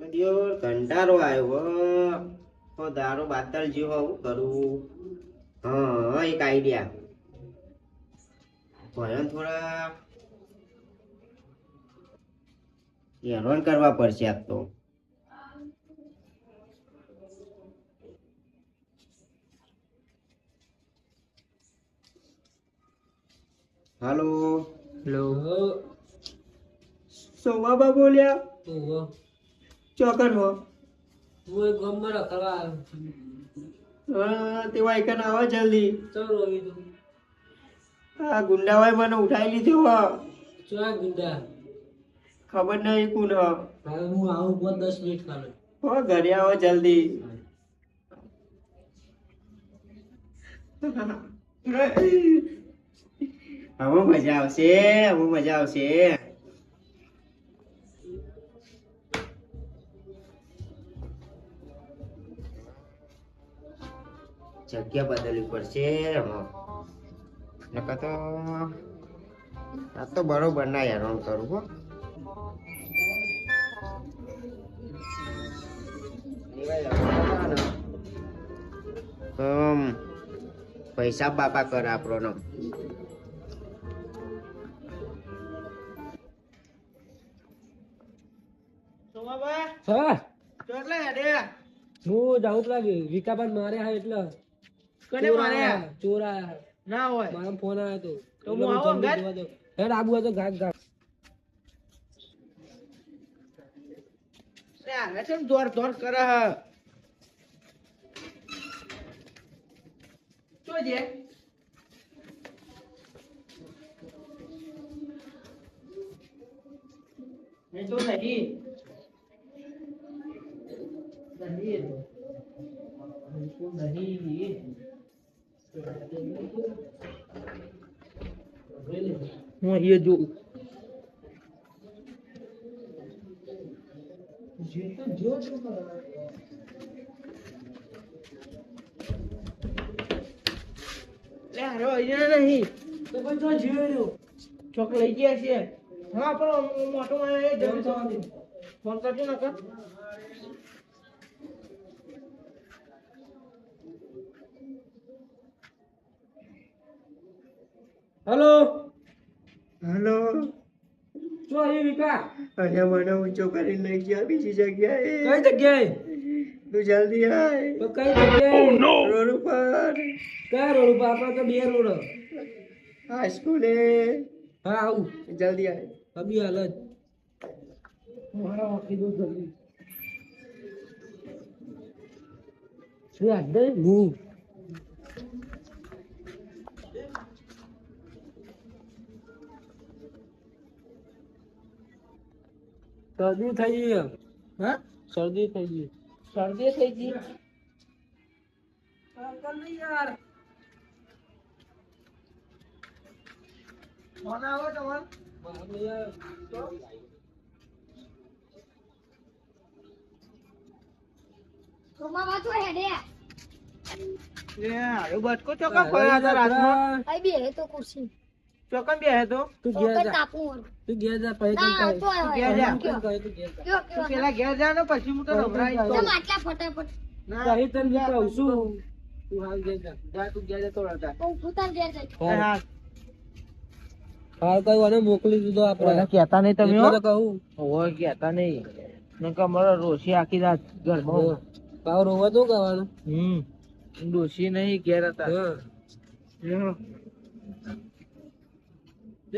દિયો કંટાળો આવ્યો તો દારો બાતલ જેવો આવું કરું. હા એક આઈડિયા ભયન થોડા. હેરાન કરવા પડશે આપ તો. હાલો. હેલો. સોમાબા બોલ્યા? ચોકન હો. હું એક ગામમાં રખડવા આવ્યો છું. હા તે વાયકન આવો જલ્દી. ચાલ રોવી તું આ ગુંડાવાય મને ઉઠાઈ લીધો હો. ચો ગુંડા? ખબર નહીં કોણ હો. હવે હું આવું પાંચ દસ મિનિટ કાલે હો ઘરે આવો જલ્દી. હવે મજા આવશે હવે મજા આવશે. જગ્યા બદલવી પડશે હો. નકર તો આ તો બરોબર ના હેરાન કરું હો. પૈસા બાપા કરે આપણો નો હા. હું જાઉં પેલા વિકાબાન મારે હા એટલે. કને માર્યા? ચોર આયા. ના હોય. મારા ફોન આવ્યો તો. તો હું આવો ઘર? હેડ આબુ હતો ઘાટ ઘાટ રે આ કેમ દોર દોર કરે હ. છે? એ તો નહીં. નહીં નહીં. હું અહીંયા જોઉં. ચોક લઈ ગયા છે. હા પણ મોટો ફોન કરજો ને હલો? હેલો? જો એ વિકા અહીંયા મને ઊંચો કરીને લઈ ગયા બીજી જગ્યાએ. કઈ જગ્યાએ? તું જલ્દી આય. તો કઈ જગ્યાએ? રોડ ઉપર. કયા રોડ ઉપર? આપણે તો બે રોડ. હા સ્કૂલે હા આવું. જલ્દી આય. અભી હાલ જ. મારા વાકી દો જલ્દી. શું યાદ દે હું. શરદી થઈ ગઈ હા? શરદી થઈ ગઈ. શરદી થઈ ગઈ. યાર. ફોન આવો તમારો સોમાવા તો હેડે એ હારો બટકો ચોકા પડ્યા હતા બે હે તો ચોકન બે તું. કાપું વળું. તું ઘેર જા પછી ના તને તો કહે. પેલા ઘેર જા ને પછી હું તો આટલા ફટાફટ. તને છું. તું હાલ ઘેર જા. જા તું ઘેર જતો રહેતા હું ભૂતાન ઘેર જઈશ. હા હાલ કઈ વાને મોકલી દીધો આપણે. કહેતા નહીં તમે તો કહું. હોય કહેતા નહીં. નકર અમારો રોશી આખી રાત ઘરમાં ભાવ રોવા તો કહેવાનું હમ. ડોશી નહીં ઘેર હતા. હા.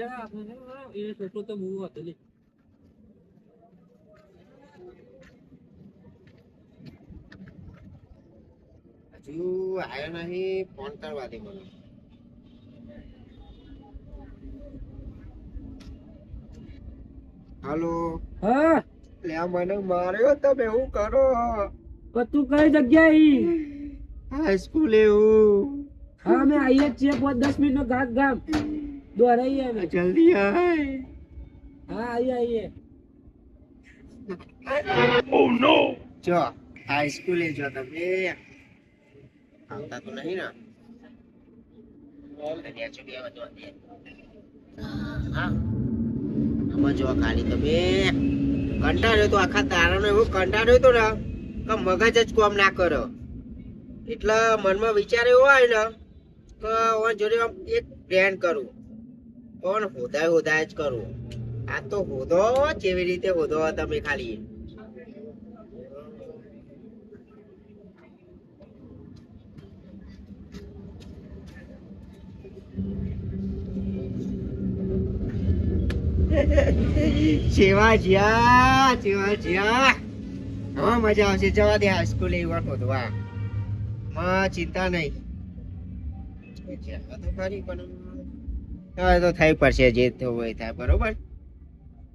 એ છોકરો તો બહુ હતો લે. હજુ આવ્યો નહીં ફોન કરવા દે મને. હાલો. હા. લે મને માર્યો તમે હું કરો? તું કઈ જગ્યાએ? હાઈ સ્કૂલે હું. હા અમે આવીએ છીએ પાંચ દસ મિનિટ નો ગામ ગામ દોરાઈએ અમે જલ્દી આય. હા આવીએ આવીએ જો હાઈ સ્કૂલે જો તમે. આવતા તો નહીં ને. હતી. ખાલી તમે. કંટાળ્યો તો આખા તારાનો એવો કંટાળ્યો તો ને કે મગજ જ કોમ ના કરો. એટલે મનમાં વિચાર એવો હોય ને કે ઓન જોડે આમ એક પ્લાન કરું. ઓન હોદાય હોદાય જ કરો. આ તો હોદો જેવી રીતે હોદો તમે ખાલી. જેવા જ્યા જેવા જ્યા. હા મજા આવશે. જવા દે હાઈસ્કૂલ એ વાર હોદવા. માં ચિંતા નહીં. ખરી પણ હવે તો થઈ પડશે જે થવું હોય થાય, બરોબર?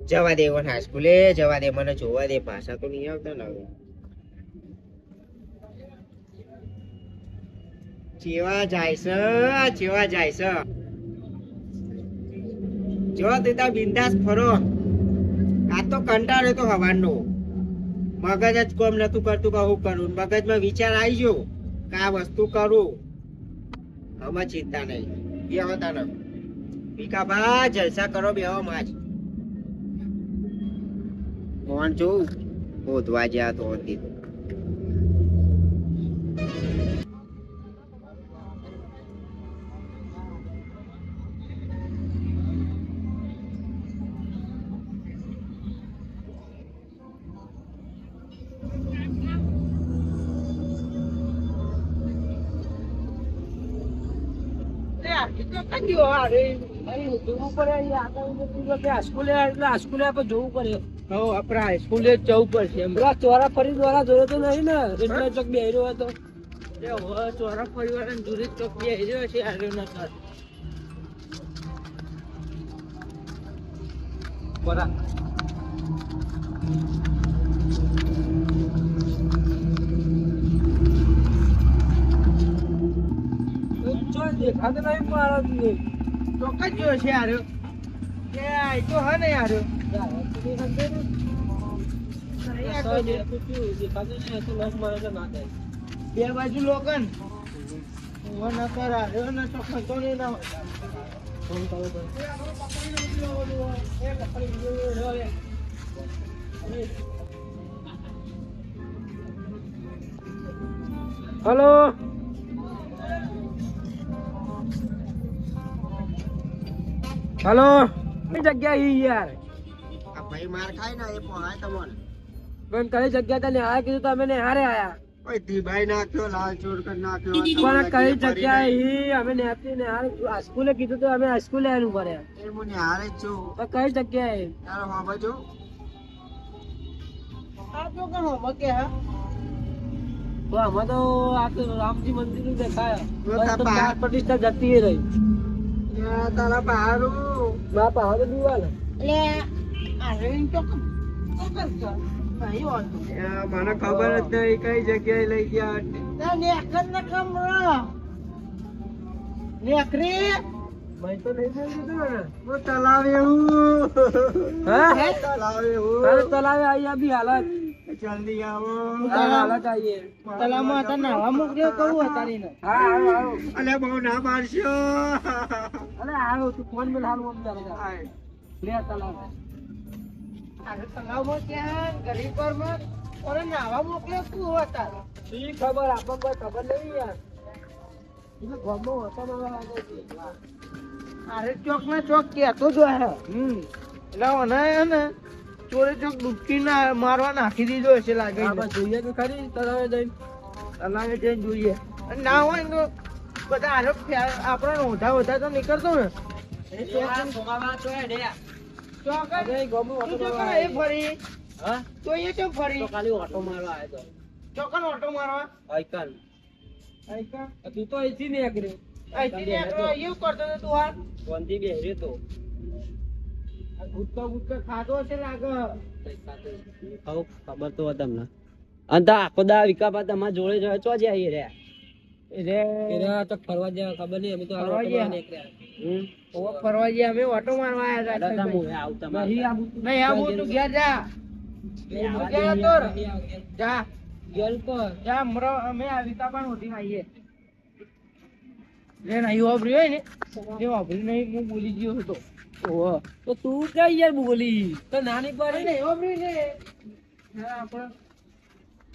જવા દે વન હાઈસ્કૂલે જવા દે, મને જોવા દે, ભાષા તો નહીં આવતા ને હવે. જેવા જાય છે, જેવા જાય છે. જો તીતા બિંદાસ ફરો. આ તો કંટાળો તો હવાનો મગજ જ કોમ નતું કરતું કે હું કરું. મગજમાં વિચાર આવી ગયો કે વસ્તુ કરું. આમાં ચિંતા નહીં. બે હતા ભીખાભા જલસા કરો બે માં જ ફોન જોઉં શોધવા જ્યાં તો હતી તો. લે, આ જોવું પડે આગળ હાઈસ્કૂલે એટલે હાઈસ્કૂલે આપણે જોવું પડે. હવે આપણે હાઈસ્કૂલે જવું પડશે પેલા ચોરા ફરી દ્વારા જોયો તો નહીં ને? એટલે ચોક બેહર્યો હતો. એ હવે ચોરા દૂરી ચોક બેસી રહ્યો છે આ રહ્યો બરા દેખાતો નહીં મારો ચોક જ જોયો છે બે બાજુ લોકન ના તો નહીં ના કરો હલો. હલો. કઈ જગ્યા ઈ યાર? આ ભાઈ માર ખાય ને એ પોહાય તમને પણ કઈ જગ્યા તને આ કીધું તમે ને હારે આયા. ઓય ધીભાઈ નાખ્યો લાલ ચોર કર નાખ્યો પણ કઈ જગ્યા ઈ અમે નેપથી ને હારે સ્કૂલે કીધું તો અમે સ્કૂલે આનું કરે એ મને હારે જ છું. તો કઈ જગ્યા એ તારો હા બાજુ આ તો કોણ કે હા? તો આમાં તો આ તો રામજી મંદિરનું દેખાય પ્રતિષ્ઠા જતી રહી. તારા બહારું બાપા હવે દીવાલ એટલે આ રહ્યો તો મને ખબર જ નહીં કઈ જગ્યાએ લઈ ગયા. ના, નેકર ને કમરો. નેકરી. મેં તો નહીં જોયું કીધું ને. હું તલાવ હા? તલાવ એવું. તલાવે આયા બી હાલત. જલ્દી આવો. હતા નાવા મોકલ્યો કહું અલે બહુ ના અરે આવો તું ફોન મેં હાલ મમ્મી જા. લે તલાવે. આ તલાવમાં ક્યાં? ગરીબ ઘરમાં ઓરે નાવા મોકલ્યો તું અતારે. શી ખબર આપણને કોઈ ખબર નહીં યાર. એટલે ગામમાં હતા છે. ચોક ના ચોક કેતો જ હે હમ. એટલે ને ચોરે ચોક ડૂબકી ના મારવા નાખી દીધો હશે લાગે જોઈએ તો ખરી તલાવે જઈને તલાવે જઈને જોઈએ. અને ના હોય તો બધા આરોપ આપણા ઓઢા ઓઢા તો નીકળતો ને. તું તો તો ચોકન ઓટો મારવા? આઈકન. આઈકા. તું તો અહીંથી નીકળ્યો અહીંથી નીકળ્યો એવું કરતો હતો તું હાલ ફોનથી બેહર્યો તો. આ ગુટકો ગુટકો ખાધો હશે લાગે. આવું ખબર તો તમને. અને તો આખો દા વિકાપા તમારા જોડે જોડે ચો જાય રે રે રે તો ફરવા જ્યાં ખબર નહીં અમે તો ફરવા ગયા? નીકળ્યા. ફરવા ગયા. અમે ઓટો મારવા આવ્યા હતા. આવતા નહીં આવું તું. ઘેર જા તું ઘેર તો. ર. જા. ગેલ પર. જા મરો. અમે આ વિકાપાન ઉઠીને આવીએ. લે નહીં વાપર્યું હોય ને. તે વાપર્યું નહીં હું બોલી ગયો હતો. ઓહો. તો તું કઈ યાર બોલી? તો નાની પડી. એવો બી ને આપણે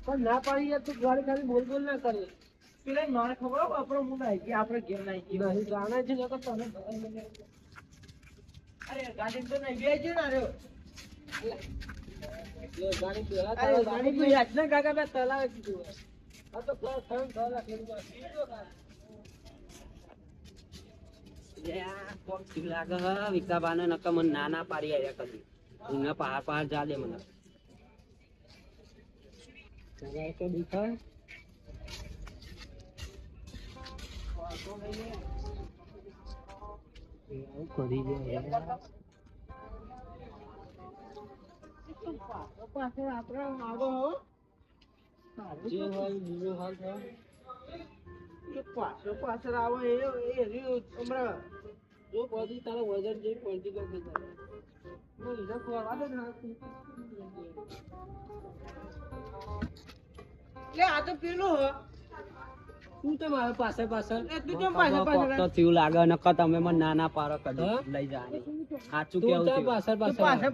પણ ના પાડી યાર તું ગાડી ખાલી બોલ બોલ ના કરે. પેલા મારે ખબર આપણો મૂડ આવી ગયો આપણે ઘેર ના આવી ગયો જાણે છે નકર તને અરે ગાડી તો નહીં બે છે ને અરે. ગાડી પેલા ગાડી તો યાદ ના કાકા બે તલાવે કીધું આ તો કોઈ થયું થયું રાખેલું બસ. બીજો કાંઈ. લે આ કોક ના પાડી આયા કદી ઊંઘના પહાડ પહાડ મને જગાય તો આપણે આવો હો પાછળ આવો એ હમણાં. જો પછી તારા વજન જે પડતી ગયો કે તારે. હું એને ખોરવા દે લે આ તો પેલું હો. તું તો મારા પાસે પાછળ? એ તું કેમ પાછળ પાછળ તો થયું લાગે નકર તમે મને નાના પારો કદી લઈ જાય સાચું કેવું થયું. તું પાછળ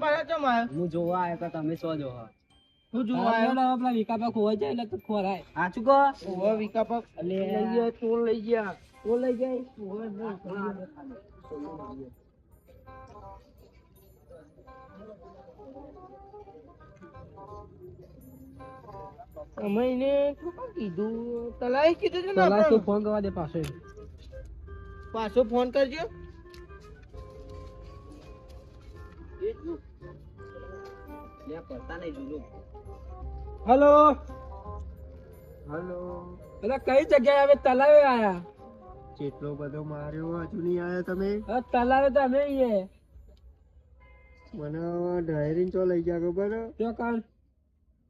પાછળ ચમ આવ્યો? હું જોવા આવ્યો તો તમે શું જો હું? જોવા આવ્યો? પેલા વિકાપા ખોવાઈ જાય એટલે ખોરાય. સાચું કહો? ઓહો વિકા લઈ ગયા ચોર લઈ ગયા. તો લઈ જાય ના અમે એને કીધું. તલાએ કીધું છે ને આપણે? ફોન કરવા દે પાછો. પાછો ફોન કરજો. હલો હલો એટલે કઈ જગ્યાએ હવે તલાવે આયા જેટલો બધો માર્યો હજુ નહીં આયા તમે? હવે તલાવે તો અમે આઈએ મને ડ્રાઈવરિંગ ચો લઈ ગયા ખબર? જો કાન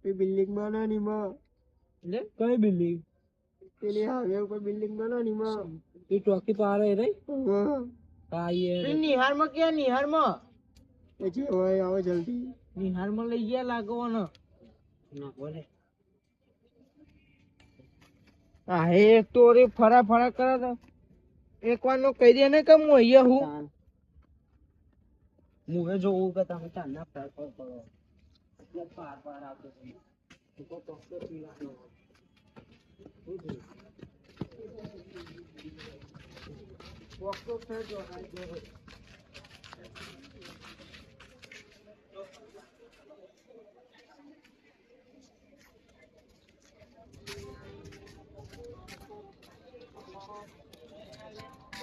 એ બિલ્ડિંગ બનાની માં લે કઈ બિલ્ડિંગ? પેલી હાઈવે ઉપર બિલ્ડિંગ બનાની માં એ ટોકી પારે રે હા. આઈએ નિહારમાં ક્યાં નિહારમાં? એ જે હોય આવો જલ્દી. નિહારમાં લઈ ગયા લાગવાનો. ના બોલે. હા એક તો રે ફરા ફરા કરે તો. એક વાર નો કહી દે ને કે હું અહીંયા હું તાન. મુએ જોવું કે તમે ચાંદના ફેર પર કરો એટલે પાર પાર આવતો છે. તું તો ટોક્ટર પીવાનો. શું થયું? ઊભો મોટો રાખો. ઊભો રહેવાનો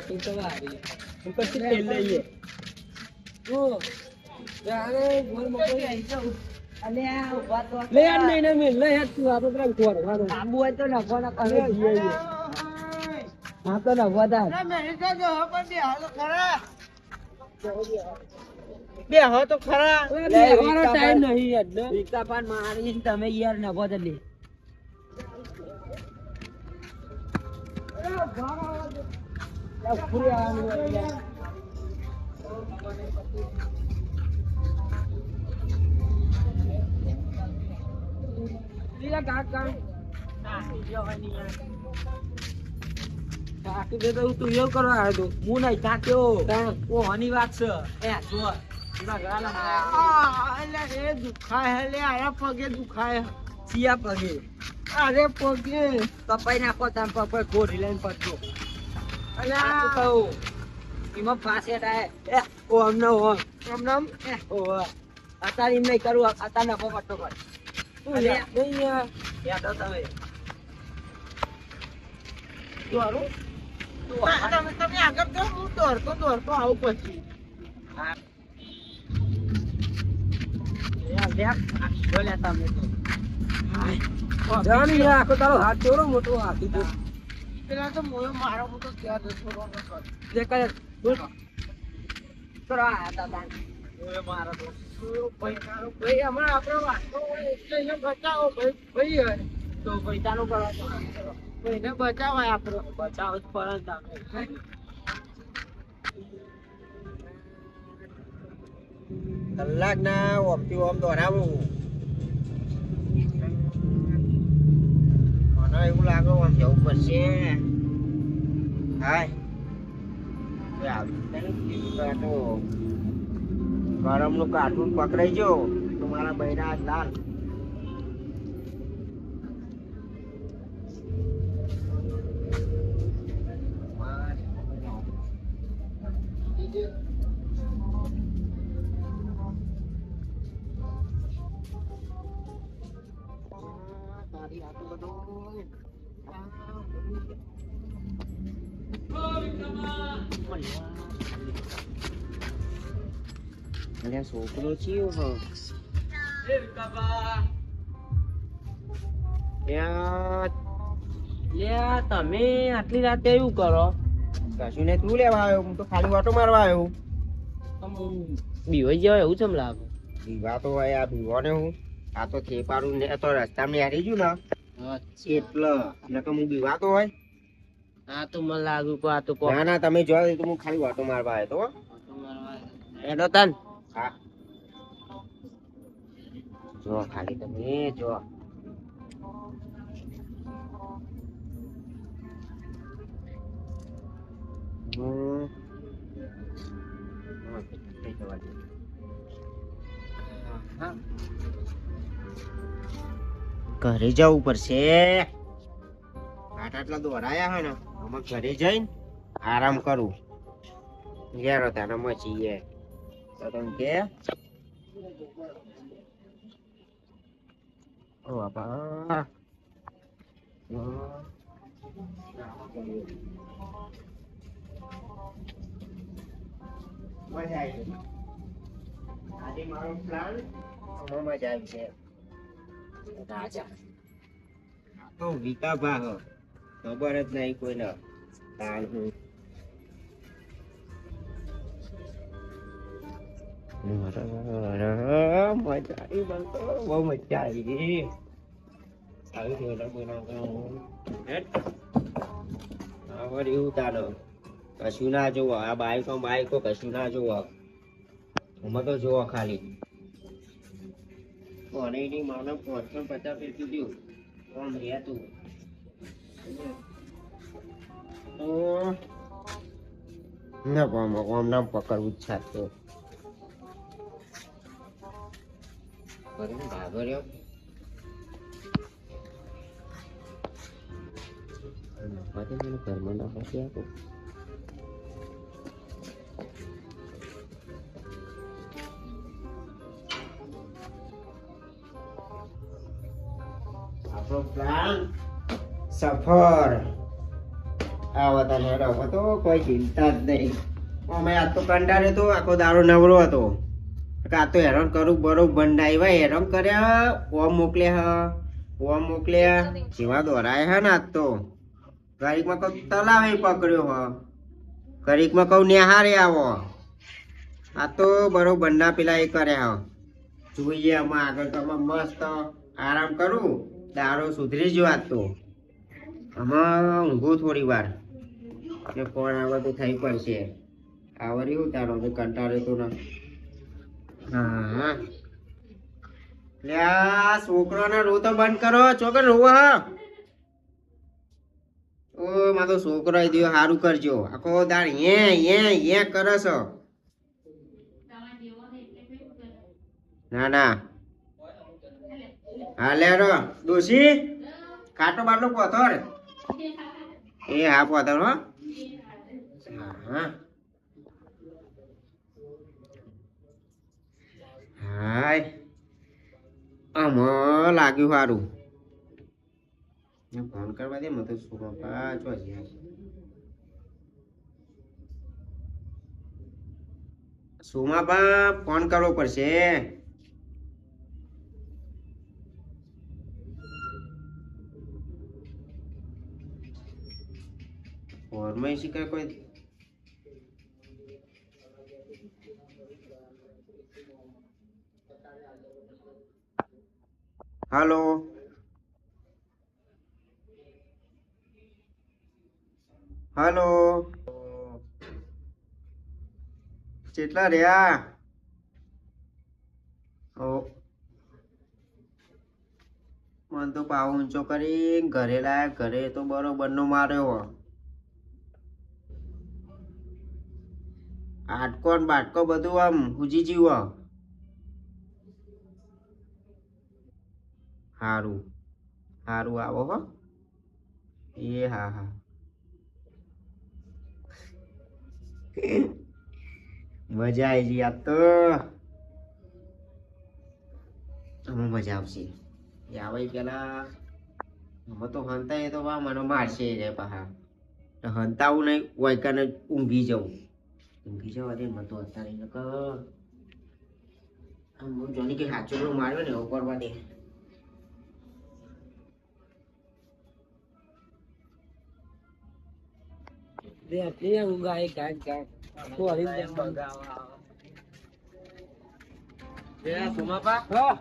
આવ્યો તો હિસાબે? વાંચતા નહીં તમે ખાલી કરી નાખો તું તો વારી. હું પછી તેલ લઈએ. તું, જાણે લે યાર નહીં ને મિલ લે તું આપણે પેલા ઘોડવાનું. અરે જઈએ છીએ. તો. બે હો તો ખરા. વિકાપાન મારીને તમે યાર નભો તો હોય દે તો તું એવું કરવા આવ્યો તો. હું નહીં કાક્યો. ઓ હની વાત છે એ જો પગે દુખાય પગે અરે પગે કપાઈ નાખો તાર પગ પર લઈને પડતો એમાં ફાંસે થાય ઓ અમને ઓ. આમ ઓ અત્યારે એમ નહીં કરું અત્યારે નફો પટ્ટો કર. અલે નહીં યાદ આવ તમે. દોરું તમે તમે આગળ જાઓ હું દોરતો દોરતો આવું પછી. તમે તો. જાણી આખો તારો હાથ ચોરો મોટો હાથી પેલા તો મોયો મારો હું તો ત્યાં જતો રહો જે કરે બોલ. કરો આ દાદા મોયો ઓય મારો તો. ભાઈ તારો ભાઈ હમણાં આપણો વાંધો હોય એટલે એને બચાવો. ભાઈ ભાઈ હોય તો ભાઈ ચાલુ કરો ભાઈને બચાવાય આપણો. બચાવો જ પડે ને તારે. કલાક ના ઓમથી ઓમ દોરાવું. પડશે હાય. ગરમનું કાર્ટૂન પકડાઈ જો તમારા મારા બૈરા તારી તમે આટલી રાતે એવું કરો? કશું ને તું લેવા આવ્યો હું તો ખાલી વાટો મારવા આવ્યો. બીવાઈ જવાય એવું ચમ લાગે. બીવા તો હોય આ બીવો ને હું. આ તો થેપારું ને તો રસ્તામાં હારી ગયું ને. એટલે એટલે કે હું બીવા તો હોય. આ તો મને લાગ્યું કે આ તો ના ના તમે જો તો હું ખાલી વાટો મારવા આવ્યો તો. એનો તન. હા. જો ખાલી તમે જો. ઘરે જવું પડશે. આટ આટલા દોરાયા હોય ને, આમાં ઘરે જઈને આરામ કરું. ઘેર હતા મચીએ તો તમે કે? બાપા. મજા આવી ગઈ. આજે મારો પ્લાન મજા આવી છે રાજા તો વિકા ભાગ ખબર જ નહીં કોઈને તાણ હું મજા આવી મને તો બહુ મજા આવી ગઈ આવી ગયો બોલાવો હવે એવું તારો કશું ના જોવો આ બાઈકો બાઈકો કશું ના જોવો અમે તો જોવો ખાલી. કોને ની માનો પાંચસો પચાસ તું? ના, પણ આમ નામ પકડવું જ છાતો ભાગો રહ્યો. મને ઘરમાં નફાથી આપો. સફળ. આવો તને હવે તો કોઈ ચિંતા જ નહીં. અમે આ તો કંટાળ્યો તો આખો દાડો નવરો હતો. આ તો હેરાન કરું બરોબર બંધ આવ્યા હેરાન કર્યા, ઓમ મોકલ્યા હ ઓમ મોકલ્યા. જેવા દોરાય હે ને આજ તો. ઘડીકમાં કહું તલાવે પકડ્યો હ. ઘડીકમાં કહું નિહારે આવો. આ તો બરોબર બંડા પેલા એ કર્યા હ. જોઈએ આમાં આગળ તો આમાં મસ્ત આરામ કરું. દાડો સુધરી જ આજ તો. આમાં ઊંઘું થોડી વાર. એટલે ફોન આવે તો થઈ પડશે આવરી હું તારો તો કંટાળે તો ના. હા લે આ છોકરાને રો તો બંધ કરો. છોકરો, રોવો, હા. ઓ, મારો છોકરો આવી દયો સારું કરજો. આખો દાળ હે હે હે કરો છો. ના ના. હા, લે, રો. દોશી કાટો બાટલો પોથર એ હા. આમ લાગ્યું સારું ફોન કરવા દે મને તો શું ફોન કરવો પડશે. ફોરમાં શીખાય કોઈ? હાલો. હાલો. કેટલા રહ્યા? મને તો પાવ ઊંચો કરી ઘરે લાયા ઘરે તો બરોબર નો માર્યો. આટકો ને બાટકો બધું આમ હુજી જીવ સારું હારું. આવો હો. એ હા હા. મજા આવી ગઈ આ તો. આમાં મજા આવશે. એ આવે પેલા, અમે તો હંતા એ તો વા મને મારશે રે પાહા. હંતાવું નહીં, વાયકાને ઊંઘી જવું. ઊંઘી જવા દે મને તો અત્યારે નકર હું જોની કે હાચો માર્યો ને એવું કરવા દે. આટલી આ ઊંઘ આવી ગાય ગાય તો હરીને જેમ બગાવા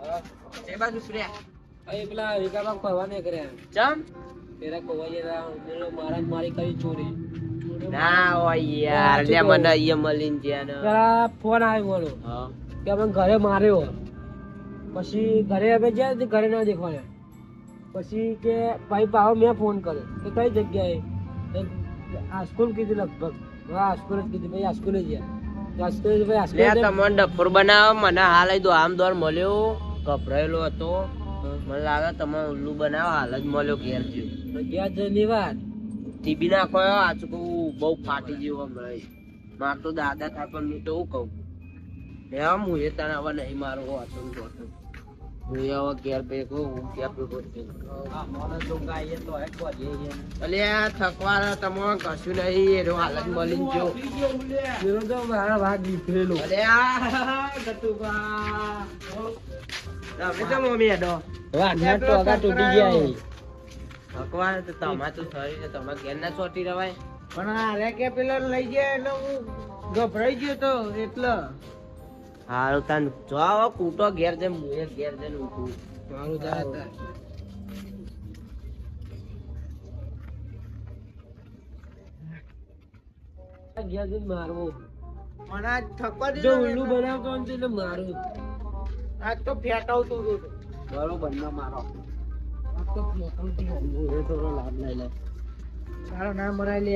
એ પેલા વિકાબા નહીં કર્યા ચમ? પેલા કોવાઈએ મારા મારી કરી ચોરી. ના હોય યાર લે મને અહીંયા મળીને જ્યાં પેલા ફોન આવ્યો મારો કે અમે ઘરે માર્યો. પછી ઘરે અમે જ્યાં ઘરે ના દેખવાના પછી કે ભાઈ પાવ મેં ફોન કર્યો. કે કઈ જગ્યાએ? આ સ્કૂલ કીધું લગભગ. હા સ્કૂલ જ કીધું ભાઈ આ સ્કૂલે લે સ્કૂલે તમને ડફોર બનાવો. મને હાલ જ આમ દોર મળ્યો. ગભરાયેલો હતો. મને લાગે તમે ઉલ્લુ બનાવો. હાલ જ મળ્યો ઘેર જેવું ગયા જની વાત. ટીબી નાખો આજ કહું બહુ ફાટી જેવો હમણાં માર તો દાદા થાય પણ હું તો હું કહું? એમ હું એ તને હવે નહીં મારો જોતો. હું હવે ઘેર ભેગો હું ઘેર ભેગો હે અલે આ થકવાના તમે કશું નહીં એનો હાલત મળી જો. એનો તો મારા ભાગ નીકળેલો અલે આ ગટુબા તમે તો મમ્મી વાહ નેટ તો આગા તૂટી ગયા. ભગવાન તો તમારે તો શરીર તમારે ઘેર ના ચોટી રવાય. પણ આ રે કે પેલો લઈ ગયા એટલે હું ગભરાઈ ગયો તો એટલે. હારું તાન જો આવો કૂટો ઘેર જેમ હું એ ઘેર જઈને ઊઠું મારું જઈને મારવો. મને આજ થકવા જો ઉલ્લુ બનાવતો એટલે મારું. આજ તો ફેટાવતો હતો. બરોબર ના મારો. આ તો ફેંકણથી હલવું, એ થોડો લાભ લઈ લે સારો ના મરાય લે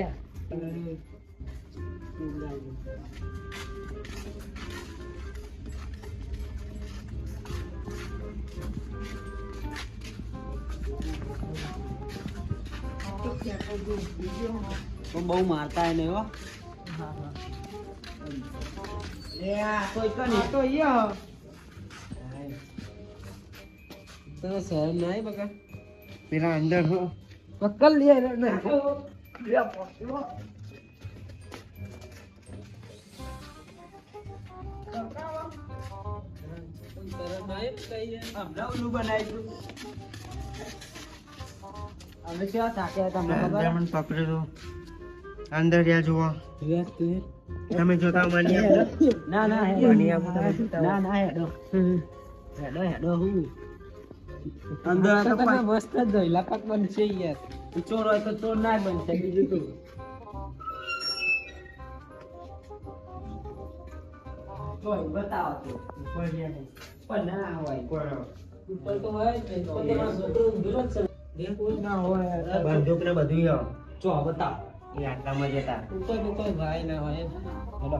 બહુ મારતા નહીં હો તને શહેર નહીં બકા પેલા અંદર હું. પકડ લે રે ને. અમે ક્યાં થાક્યા તમને ખબર? અંદર જુઓ. તમે જોતા મને ના ના હેડો હેડો હું. અંદર આ તો તમે મસ્ત જ ધોઈલા પાક બનશે યાર ચોર હોય તો ચોર ના બનશે બીજું તો જોઈ બતાવો તો પણ ના હોય ઉપર તો હોય જ નહીં. ઉપર તો મારો છોકરો ઊંઘેલો જ છે. બે કોઈ ના હોય બંદૂક ને બધું યો જો બતાવ એ આટલામાં જતા ઉપર તો કોઈ ભાઈ ના હોય હેડો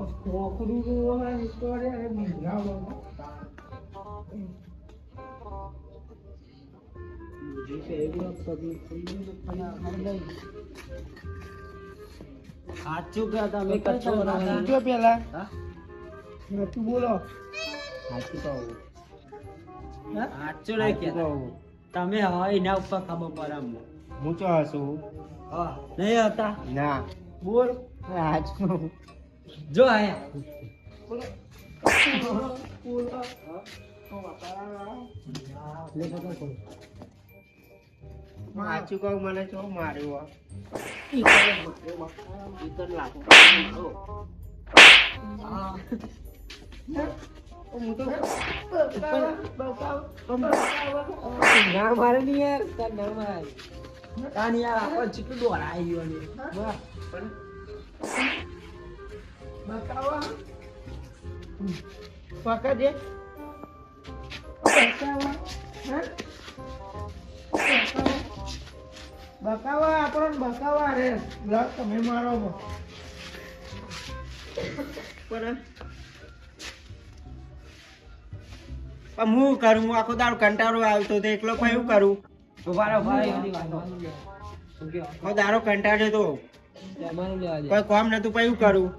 સાચું કે તમે હા? બોલો સાચું કહું સાચું નહીં કહેતા. તમે હવે એના ઉપર ખબર પડે અમને હું ચો હસું હા નહીં હતા ના બોલ સાચું જો આયા માર્યું ઈ તો લાખો. હા. હું તો ના મારે નહીં યાર. તાર ના મારે. તાન યાર આપણને ચીટલું દોરાઈ ગયો ને બકાવા પકડ દે. બકાવા હા? બકાવા બકાવા આપણને બકાવા રે. લો તમે મારો બો. પણ પણ હું કરું? હું આખો દાડો કંટાળો આવતો તો એકલો પછી હું કરું? ઉભારો ભાઈ દાડો કંટાળ્યો તો. કોઈ કામ નતું પછી હું કરું.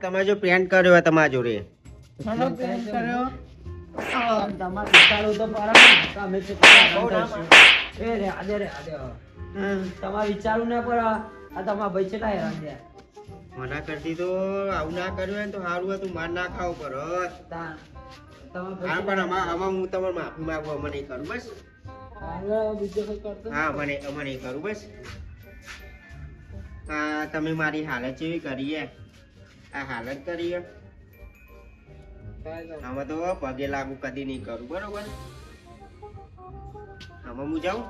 તમે જો પેન્ટ કર્યો તમારા જોડે. કર્યો. આમાં હું તમારે માફી માંગુ અમે નહીં બસ. હા મને અમે નહીં કરું, બસ. હા, તમે મારી હાલત જેવી કરીએ આ હાલત કરી હે. આમાં તો પગે લાગુ કદી નહીં કરું બરોબર આમાં હું જાઉં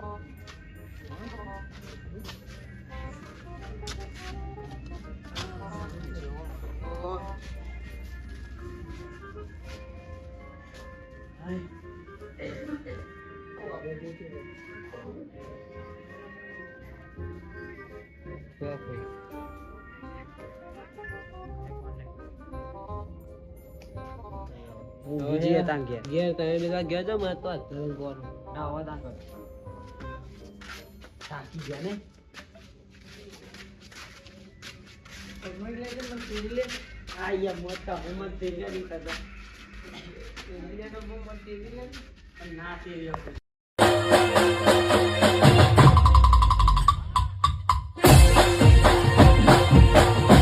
બીજી હતા ઘેર. ઘેર તમે બધા ઘેર જાઓ મેં તો અત્યારે બોલું ના હવે ના કરો. થાકી ગયા ને? આ મોટા હું મત તેરી નહીં કરતા ના. તેરી